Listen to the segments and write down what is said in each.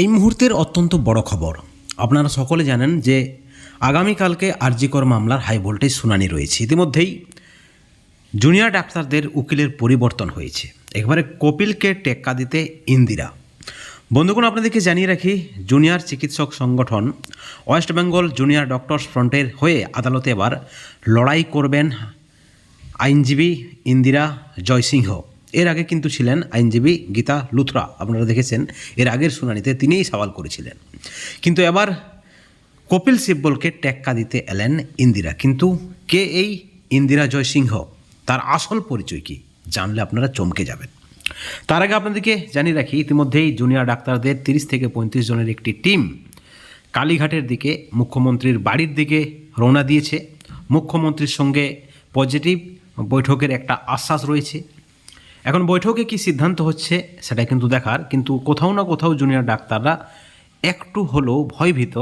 এই মুহূর্তের অত্যন্ত বড় খবর। আপনারা সকলে জানেন যে আগামীকালকে আরজিকর মামলার হাই ভোল্টেজ শুনানি রয়েছে। ইতিমধ্যেই জুনিয়র ডাক্তারদের উকিলের পরিবর্তন হয়েছে। একবারে কপিলকে টেক্কা দিতে ইন্দিরা। বন্ধুগণ, আপনাদেরকে জানিয়ে রাখি, জুনিয়র চিকিৎসক সংগঠন ওয়েস্ট বেঙ্গল জুনিয়র ডক্টরস ফ্রন্টের হয়ে আদালতে এবার লড়াই করবেন আইনজীবী ইন্দিরা জয়সিংহ। এর আগে কিন্তু ছিলেন আইনজীবী গীতা লুথরা, আপনারা দেখেছেন, এর আগের শুনানিতে তিনিই সওয়াল করেছিলেন। কিন্তু এবার কপিল সিব্বলকে টেক্কা দিতে এলেন ইন্দিরা। কিন্তু কে এই ইন্দিরা জয়সিংহ? তার আসল পরিচয় কি? জানলে আপনারা চমকে যাবেন। তার আগে আপনাদেরকে জানিয়ে রাখি, ইতিমধ্যেই জুনিয়র ডাক্তারদের তিরিশ থেকে পঁয়ত্রিশ জনের একটি টিম কালীঘাটের দিকে মুখ্যমন্ত্রীর বাড়ির দিকে রওনা দিয়েছে। মুখ্যমন্ত্রীর সঙ্গে পজিটিভ বৈঠকের একটা আশ্বাস রয়েছে। এখন বৈঠকে কি সিদ্ধান্ত হচ্ছে সেটা কিন্তু দেখার, কিন্তু কোথাও না কোথাও জুনিয়র ডাক্তাররা একটু হলেও ভয়ভীত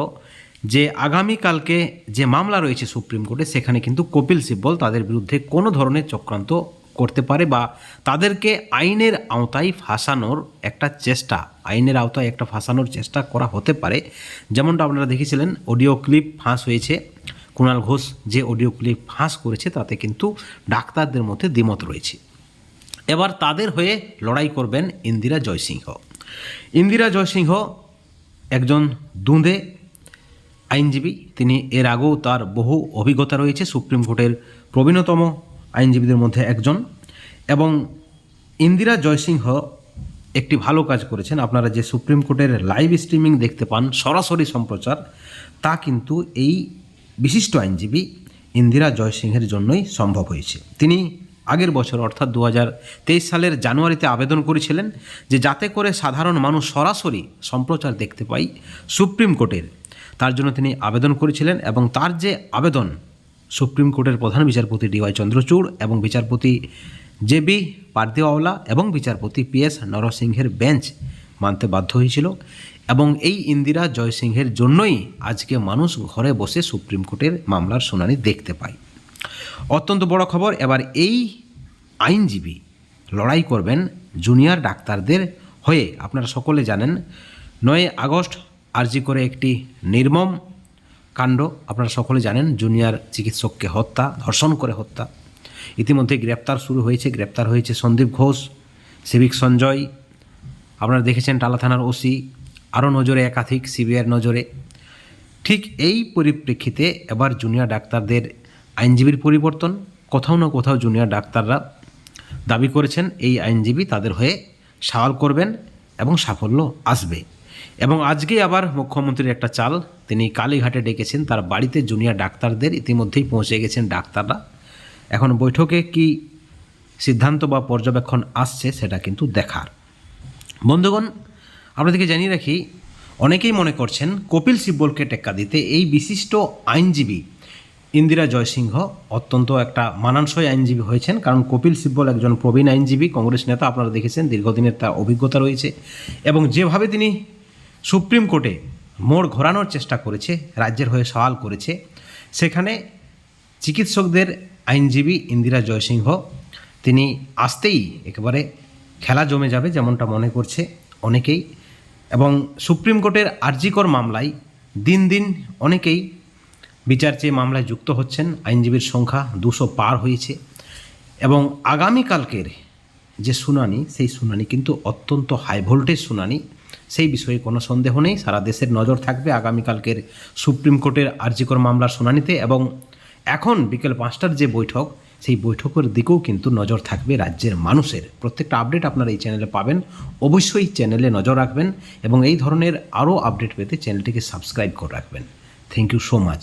যে আগামীকালকে যে মামলা রয়েছে সুপ্রিম কোর্টে, সেখানে কিন্তু কপিল সিব্বল তাদের বিরুদ্ধে কোনো ধরনের চক্রান্ত করতে পারে বা তাদেরকে আইনের আওতায় ফাঁসানোর একটা চেষ্টা, আইনের আওতায় একটা ফাঁসানোর চেষ্টা করা হতে পারে। যেমনটা আপনারা দেখেছিলেন অডিও ক্লিপ ফাঁস হয়েছে। কুণাল ঘোষ যে অডিও ক্লিপ ফাঁস করেছে, তাতে কিন্তু ডাক্তারদের মধ্যে দ্বিমত রয়েছে। এবার তাদের হয়ে লড়াই করবেন ইন্দিরা জয়সিংহ। ইন্দিরা জয়সিংহ একজন দুঁদে আইনজীবী। তিনি এর আগেও তার বহু অভিজ্ঞতা রয়েছে, সুপ্রিম কোর্টের প্রবীণতম আইনজীবীদের মধ্যে একজন। এবং ইন্দিরা জয়সিংহ একটি ভালো কাজ করেছেন। আপনারা যে সুপ্রিম কোর্টের লাইভ স্ট্রিমিং দেখতে পান, সরাসরি সম্প্রচার, তা কিন্তু এই বিশিষ্ট আইনজীবী ইন্দিরা জয়সিংহের জন্যই সম্ভব হয়েছে। তিনি আগের বছর, অর্থাৎ দু হাজার তেইশ সালের জানুয়ারিতে আবেদন করেছিলেন যে যাতে করে সাধারণ মানুষ সরাসরি সম্প্রচার দেখতে পাই সুপ্রিম কোর্টের। তার জন্য তিনি আবেদন করেছিলেন এবং তার যে আবেদন, সুপ্রিম কোর্টের প্রধান বিচারপতি ডিওয়াই চন্দ্রচূড় এবং বিচারপতি জে বি পার্দিওয়ালা এবং বিচারপতি পি এস নরসিংহের বেঞ্চ মানতে বাধ্য হয়েছিল এবং এই ইন্দিরা জয়সিংহের জন্যই আজকে মানুষ ঘরে বসে সুপ্রিম কোর্টের মামলার শুনানি দেখতে পায়। অত্যন্ত বড় খবর, এবার এই আইনজীবী লড়াই করবেন জুনিয়র ডাক্তারদের হয়ে। আপনারা সকলে জানেন, নয় আগস্ট আরজি করে একটি নির্মম কাণ্ড। আপনারা সকলে জানেন, জুনিয়র চিকিৎসককে হত্যা, ধর্ষণ করে হত্যা। ইতিমধ্যে গ্রেপ্তার শুরু হয়েছে, গ্রেপ্তার হয়েছে সন্দীপ ঘোষ, সিভিক সঞ্জয়, আপনারা দেখেছেন টালা থানার ওসি, আরও নজরে একাধিক, সিবিআইয়ের নজরে। ঠিক এই পরিপ্রেক্ষিতে এবার জুনিয়র ডাক্তারদের আইনজীবীর পরিবর্তন, কোথাও না কোথাও জুনিয়র ডাক্তাররা দাবি করেছেন এই আইনজীবী তাদের হয়ে সওয়াল করবেন এবং সাফল্য আসবে। এবং আজকেই আবার মুখ্যমন্ত্রীর একটা চাল, তিনি কালীঘাটে ডেকেছেন, তার বাড়িতে জুনিয়র ডাক্তারদের ইতিমধ্যেই পৌঁছে গেছেন ডাক্তাররা। এখন বৈঠকে কি সিদ্ধান্ত বা পর্যবেক্ষণ আসছে সেটা কিন্তু দেখার। বন্ধুগণ, আপনাদেরকে জানিয়ে রাখি, অনেকেই মনে করছেন কপিল সিব্বলকে টেক্কা দিতে এই বিশিষ্ট আইনজীবী ইন্দিরা জয়সিংহ অত্যন্ত একটা মানানসই আইনজীবী হয়েছেন, কারণ কপিল সিব্বল একজন প্রবীণ আইনজীবী, কংগ্রেস নেতা, আপনারা দেখেছেন দীর্ঘদিনের তার অভিজ্ঞতা রয়েছে। এবং যেভাবে তিনি সুপ্রিম কোর্টে মোড় ঘোরানোর চেষ্টা করেছে, রাজ্যের হয়ে সওয়াল করেছে, সেখানে চিকিৎসকদের আইনজীবী ইন্দিরা জয়সিংহ, তিনি আসতেই একেবারে খেলা জমে যাবে যেমনটা মনে করছে অনেকেই। এবং সুপ্রিম কোর্টের আর্জিকর মামলায় দিন দিন অনেকেই বিচার চেয়ে মামলায় যুক্ত হচ্ছেন আইনজীবীর সংখ্যা দুশো পার হয়েছে এবং আগামীকালকের যে শুনানি, সেই শুনানি কিন্তু অত্যন্ত হাই ভোল্টেজ শুনানি। সেই বিষয়ে কোনো সন্দেহ নেই। সারা দেশের নজর থাকবে আগামীকালকের সুপ্রিম কোর্টের আর্জিকর মামলার শুনানিতে এবং এখন বিকেল পাঁচটার যে বৈঠক, সেই বৈঠকের দিকেও কিন্তু নজর থাকবে রাজ্যের মানুষের। প্রত্যেকটা আপডেট আপনারা এই চ্যানেলে পাবেন। অবশ্যই চ্যানেলে নজর রাখবেন এবং এই ধরনের আরও আপডেট পেতে চ্যানেলটিকে সাবস্ক্রাইব করে রাখবেন। Thank you so much